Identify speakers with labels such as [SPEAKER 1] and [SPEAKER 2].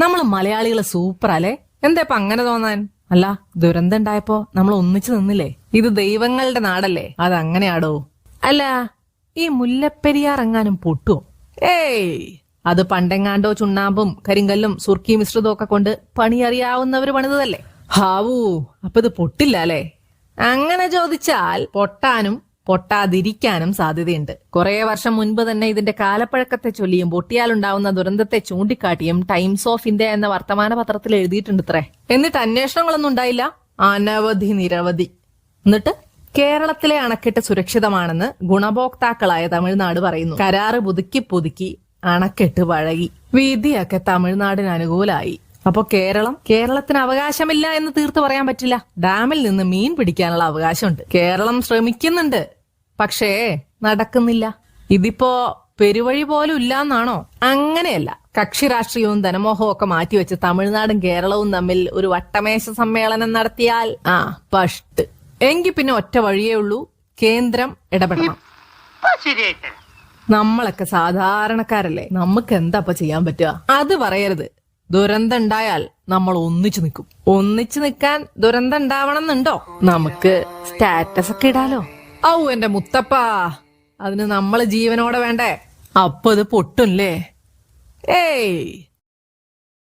[SPEAKER 1] നമ്മൾ മലയാളികൾ സൂപ്പർ അല്ലേ? എന്താ ഇപ്പൊ അങ്ങനെ തോന്നാൻ? അല്ല ദുരന്തം ഉണ്ടായപ്പോ നമ്മൾ ഒന്നിച്ചു നിന്നില്ലേ? ഇത് ദൈവങ്ങളുടെ നാടല്ലേ? അത് അങ്ങനെയാടോ അല്ല ഈ മുല്ലപ്പെരിയാർ എങ്ങാനും പൊട്ടുവോ? ഏയ് അത് പണ്ടെങ്ങാണ്ടോ ചുണ്ണാമ്പും കരിങ്കല്ലും സുർക്കി മിശ്രിതവും ഒക്കെ കൊണ്ട് പണിയറിയാവുന്നവർ പണിതല്ലേ ഹാവൂ അപ്പൊ ഇത് പൊട്ടില്ല അല്ലേ? അങ്ങനെ ചോദിച്ചാൽ പൊട്ടാനും പൊട്ടാതിരിക്കാനും സാധ്യതയുണ്ട്. കുറെ വർഷം മുൻപ് തന്നെ ഇതിന്റെ കാലപ്പഴക്കത്തെ ചൊല്ലിയും പൊട്ടിയാലുണ്ടാവുന്ന ദുരന്തത്തെ ചൂണ്ടിക്കാട്ടിയും ടൈംസ് ഓഫ് ഇന്ത്യ എന്ന വർത്തമാന പത്രത്തിൽ എഴുതിയിട്ടുണ്ട് ഇത്രേ എന്നിട്ട് അന്വേഷണങ്ങളൊന്നും ഉണ്ടായില്ല. അനവധി നിരവധി. എന്നിട്ട് കേരളത്തിലെ അണക്കെട്ട് സുരക്ഷിതമാണെന്ന് ഗുണഭോക്താക്കളായ തമിഴ്നാട് പറയുന്നു. കരാറ് പുതുക്കി പുതുക്കി അണക്കെട്ട് പഴകി വിധിയൊക്കെ തമിഴ്നാടിന് അനുകൂലമായി അപ്പൊ കേരളം കേരളത്തിന് അവകാശമില്ല എന്ന് തീർത്ത് പറയാൻ പറ്റില്ല. ഡാമിൽ നിന്ന് മീൻ പിടിക്കാനുള്ള അവകാശമുണ്ട്. കേരളം ശ്രമിക്കുന്നുണ്ട് പക്ഷേ നടക്കുന്നില്ല. ഇതിപ്പോ പെരുവഴി പോലും ഇല്ലാന്നാണോ? അങ്ങനെയല്ല. കക്ഷി രാഷ്ട്രീയവും ധനമോഹവും ഒക്കെ മാറ്റിവെച്ച് തമിഴ്നാടും കേരളവും തമ്മിൽ ഒരു വട്ടമേശ സമ്മേളനം നടത്തിയാൽ ആ പഷ്ട്. എങ്കിൽ പിന്നെ ഒറ്റ വഴിയേ ഉള്ളൂ. കേന്ദ്രം ഇടപെടണം. നമ്മളൊക്കെ സാധാരണക്കാരല്ലേ? നമുക്ക് എന്താ ചെയ്യാൻ പറ്റുക? അത് പറയരുത്. ദുരന്തം ഉണ്ടായാൽ നമ്മൾ ഒന്നിച്ചു നിൽക്കും. ഒന്നിച്ചു നിൽക്കാൻ ദുരന്തം ഉണ്ടാവണം എന്നുണ്ടോ നമുക്ക് സ്റ്റാറ്റസ് ഒക്കെ ഇടാലോ. ഔ എന്റെ മുത്തപ്പ അതിന് നമ്മൾ ജീവനോടെ വേണ്ടേ? അപ്പൊ ഇത് പൊട്ടും ഏയ്